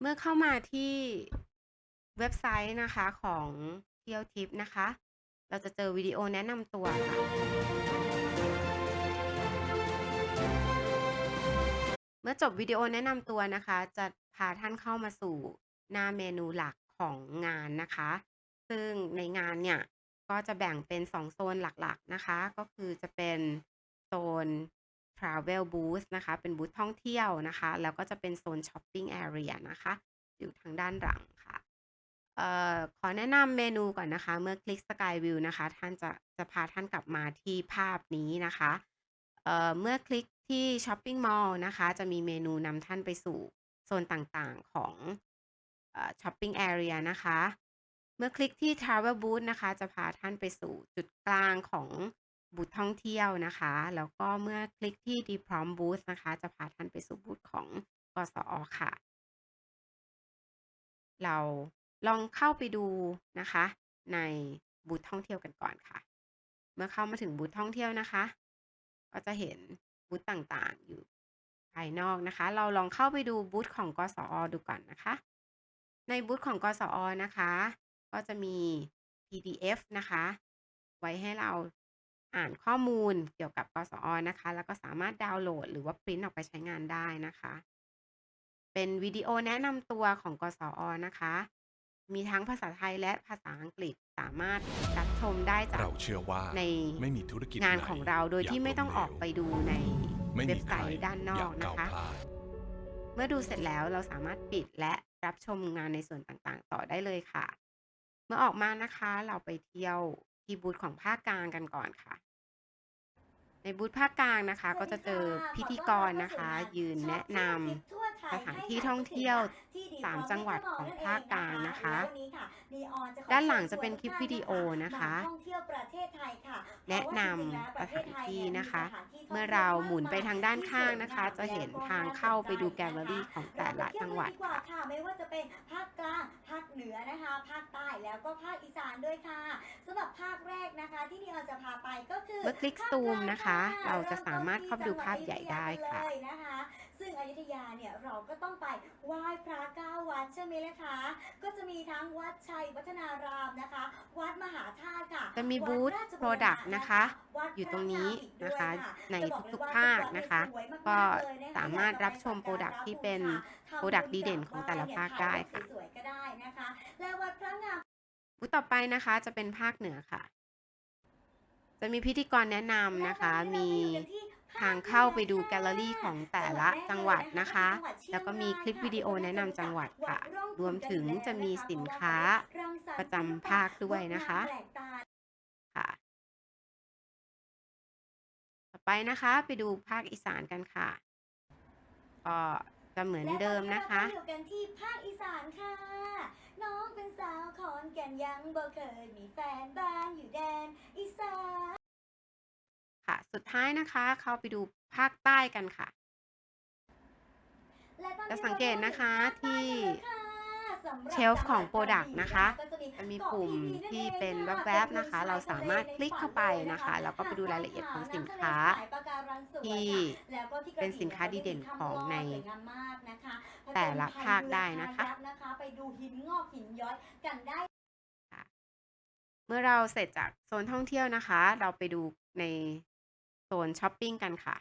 เมื่อเข้ามาที่เว็บไซต์นะคะของเที่ยวทิปนะคะ เราจะเจอวิดีโอแนะนำตัวค่ะ เมื่อจบวิดีโอแนะนำตัวนะคะ จะพาท่านเข้ามาสู่หน้าเมนูหลักของงานนะคะ ซึ่งในงานเนี่ย ก็จะแบ่งเป็น 2 โซนหลักๆนะคะ ก็คือจะเป็นโซน Travel Booth นะคะ เป็นบูธท่องเที่ยวนะคะ แล้วก็จะเป็นโซน Shopping Area นะคะ อยู่ทางด้านหลังค่ะเอ่อขอแนะนำเมนูก่อนนะคะ เมื่อคลิก Sky View นะคะ ท่านจะจะพาท่านกลับมาที่ภาพนี้นะคะเอ่อเมื่อคลิกที่ Shopping Mall นะคะ จะมีเมนูนำท่านไปสู่โซนต่างๆของเอ่อ Shopping Area นะคะ เมื่อคลิกที่ Travel Booth นะคะ จะพาท่านไปสู่จุดกลางของ บูธท่องเที่ยวนะคะ แล้วก็เมื่อคลิกที่ DPROM Booth นะคะ จะพาท่านไปสู่บูธของกสอ.ค่ะ เราลองเข้าไปดูนะคะ ในบูธท่องเที่ยวกันก่อนค่ะ เมื่อเข้ามาถึงบูธท่องเที่ยวนะคะ ก็จะเห็นบูธต่างๆอยู่ภายนอกนะคะ เราลองเข้าไปดูบูธของกสอ.ดูก่อนนะคะ ในบูธของกสอ.นะคะ ก็จะมี PDF นะคะ ไว้ให้เรา อ่านข้อมูลเกี่ยวกับกสอ.นะคะ แล้วก็สามารถดาวน์โหลด หรือว่าพรินต์ออกไปใช้งานได้นะคะ เป็นวิดีโอแนะนำตัวของกสอ.นะคะ มีทั้งภาษาไทยและภาษาอังกฤษสามารถรับชมได้จาเรากเชื่อว่าในไม่มีธุรกิจงานไหนของเราโดยอยากที่ไม่ต้องล้มออกเหลวไปดูในไม่เว็มีบใคไซรต์ด้านนออยากกนะก้าวคะพลาดเมื่อดูเสร็จแล้วเราสามารถปิดและรับชมงานในส่วนต่างๆ ต่อได้เลยค่ะ เมื่อออกมานะคะเราไปเที่ยวที่บูธของภาคกลางกันก่อนค่ะ ในบูธภาคกลางนะคะ ก็จะเจอพิธีกรนะคะ ยืนแนะนำ สถานที่ท่องเที่ยว3จังหวัดของภาคกลางนะคะ ด้านหลังจะเป็นคลิปวิดีโอนะคะแนะนำสถานที่นะคะ เมื่อเราหมุนไปทางด้านข้างนะคะ จะเห็นทางเข้าไปดูแกลเลอรี่ของแต่ละจังหวัดเราไปเที่ยกันดีกค่ะค่ะไม่ว่าจะเป็นภาคกลางภาคเหนือนะคะ ภาคใต้แล้วก็ภาคอีสานด้วยค่ะสำหรับภาคแรกนะคะ ที่นิออนจะพาไปก็คือเมื่อคลิกภาซูมกลางนะคะ เราจะสามารถเข้าไปดูภาพใหญ่ได้ค่ะ ก็ต้องไปไหว้พระเก้าวัดใช่ไหมล่ะคะ ก็จะมีทั้งวัดชัยวัฒนารามนะคะ วัดมหาธาตุค่ะจะมีบูธวัดราชบูรณะ Product นะคะวัดอยู่ตรงนี้พระนะคะามอีกด้วยในจะบอกเลยทุกว่าๆภาคจังหวัดนะคะสวยมากๆก็เลยนะคะสามารถรับชม Product ที่เป็น Product ดีเด่นของแต่ละภาคได้ค่ะสวยๆก็ได้นะคะ และวัดพระงามบูธต่อไปนะคะจะเป็นภาคเหนือค่ะ จะมีพิธีกรแนะนำนะคะ มี ทางเข้าไปดูแกลเลอรี่ของแต่ละจังหวัดนะคะ แล้วก็มีคลิปวิดีโอแนะนำจังหวัดค่ะ รวมถึงจะมีสินค้าประจำภาคด้วยนะคะค่ะต่อไปนะคะไปดูภาคอีสานกันค่ะก็จะเหมือนเดิมนะคะและตอเราก็อยู่กันที่ภาคอีสานค่ะ น้องเป็นสาวขอนแก่นยังบ่เคยมีแฟนบ้านอยู่แดนอีสาน ค่ะ สุดท้ายนะคะเข้าไปดูภาคใต้กันค่ะและตอนนี้จะสังเกตนะคะราก็อยู่ที่ภาคใต้กันแล้วค่ะสำหรับเชลฟ์ของ Product นะคะก็จะมีจะมีเกาะปุ่มพีพีที่นั่นองเป็นค่ะแวบๆนะคะ เราสามารถคลิกเข้าไปนะคะ แล้วก็ไปดูรายละเอียดของสินค้า ที่แล้วก็ที่กระเป็นบี่สินค้าดีเด่นของในสวยงามมากนะคะแต่ละภาคได้นะคะผจญภัยเรือคายักนะคะไปดูหินงอกหินย้อยกันได้เมื่อเราเสร็จจากโซนท่องเที่ยวนะคะ เราไปดูใน โซนช้อปปิ้งกันค่ะ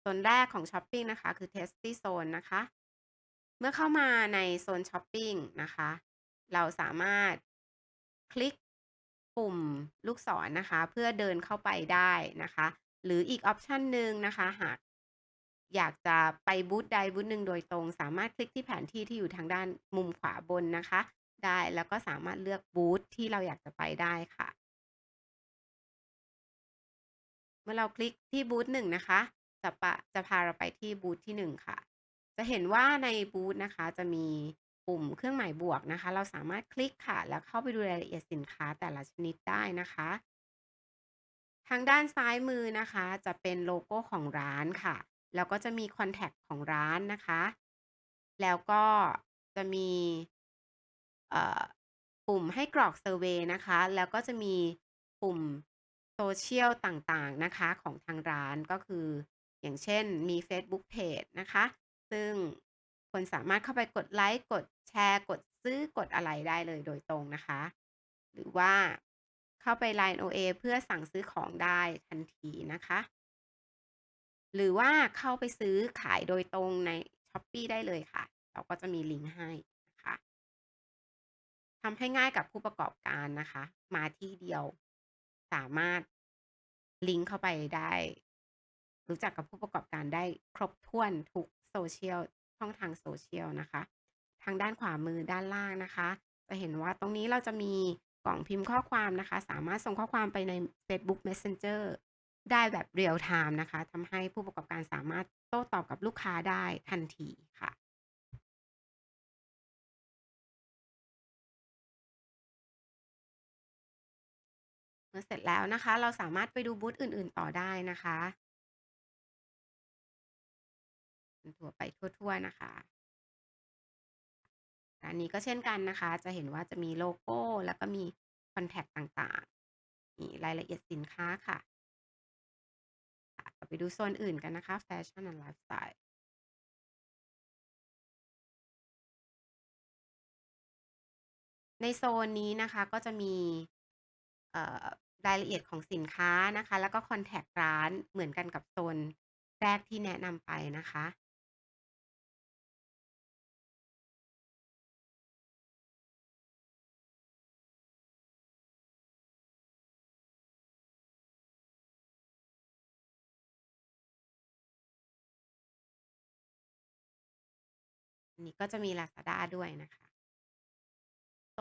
โซนแรกของช้อปปิ้งนะคะ คือ Tasty Zone นะคะ เมื่อเข้ามาในโซนช้อปปิ้งนะคะ เราสามารถคลิกปุ่มลูกศรนะคะ เพื่อเดินเข้าไปได้นะคะ หรืออีกออปชันหนึ่งนะคะ หากอยากจะไปบูธใดบูธหนึ่งโดยตรง สามารถคลิกที่แผนที่ที่อยู่ทางด้านมุมขวาบนนะคะ ได้แล้วก็สามารถเลือกบูธที่เราอยากจะไปได้ค่ะ เมื่อเราคลิกที่บูธหนึ่งนะคะจะปะจะพาเราไปที่บูธที่หนึ่งค่ะ จะเห็นว่าในบูธนะคะ จะมีปุ่มเครื่องหมายบวกนะคะ เราสามารถคลิกค่ะ แล้วเข้าไปดูรายละเอียดสินค้าแต่ละชนิดได้นะคะ ทางด้านซ้ายมือนะคะ จะเป็นโลโก้ของร้านค่ะ แล้วก็จะมีคอนแทคของร้านนะคะ แล้วก็จะมีเอ่อปุ่มให้กรอกเซอร์เวย์นะคะ แล้วก็จะมีปุ่ม เชียลต่างๆนะคะของทางร้านก็คือ อย่างเช่นมี Facebook Page นะคะ ซึ่งคนสามารถเข้าไปกดไลก์กดแชร์ กดซื้อกดอะไรได้เลยโดยตรงนะคะ หรือว่าเข้าไป LINE OA เพื่อสั่งซื้อของได้ทันทีนะคะ หรือว่าเข้าไปซื้อขายโดยตรงใน Shopee ได้เลยค่ะ เราก็จะมีลิงก์ให้นะคะทำให้ง่ายกับผู้ประกอบการนะคะ มาที่เดียวสามารถ ลิงก์เข้าไปได้ รู้จักกับผู้ประกอบการได้ครบถ้วนทุก Social ช่องทาง Social นะคะ ทางด้านขวามือด้านล่างนะคะ จะเห็นว่าตรงนี้เราจะมีกล่องพิมพ์ข้อความนะคะ สามารถส่งข้อความไปใน Facebook Messenger ได้แบบ real time นะคะทำให้ผู้ประกอบการสามารถโต้ตอบกับลูกค้าได้ทันทีค่ะ เมื่อเสร็จแล้วนะคะ เราสามารถไปดูบูธอื่น ๆ ต่อได้นะคะถั่วไปทั่ว ๆ นะคะ อันนี้ก็เช่นกันนะคะ จะเห็นว่าจะมีโลโก้แล้วก็มีคอนแท็กต่างๆนี่รายละเอียดสินค้าค่ะค่ะเราไปดูโซนอื่นกันนะคะแฟชั่น and ไลฟ์สไตล์ในโซนนี้นะคะก็จะมี เอ่อ รายละเอียดของสินค้านะคะ แล้วก็คอนแท็กร้านเหมือนกันกับโซนแรกที่แนะนำไปนะคะ อันนี้ก็จะมี Lazada ด้วยนะคะ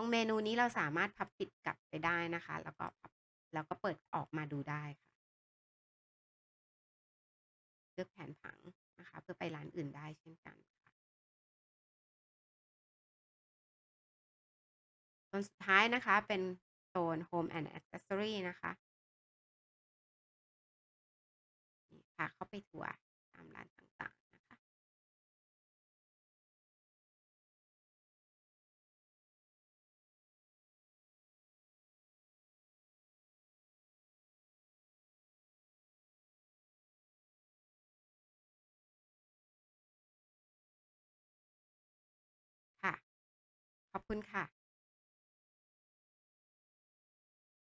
รงเมนูนี้เราสามารถพับปิดกลับไปได้นะคะ แล้วก็แล้วก็เปิดออกมาดูได้ค่ะ เลือกแผนผังนะคะ เพื่อไปร้านอื่นได้เช่นกันค่ะโซนสุดท้ายนะคะเป็นโซน Home and Accessory นะคะพาเข้าไปทัวร์ตามร้านต่าง ขอบคุณค่ะ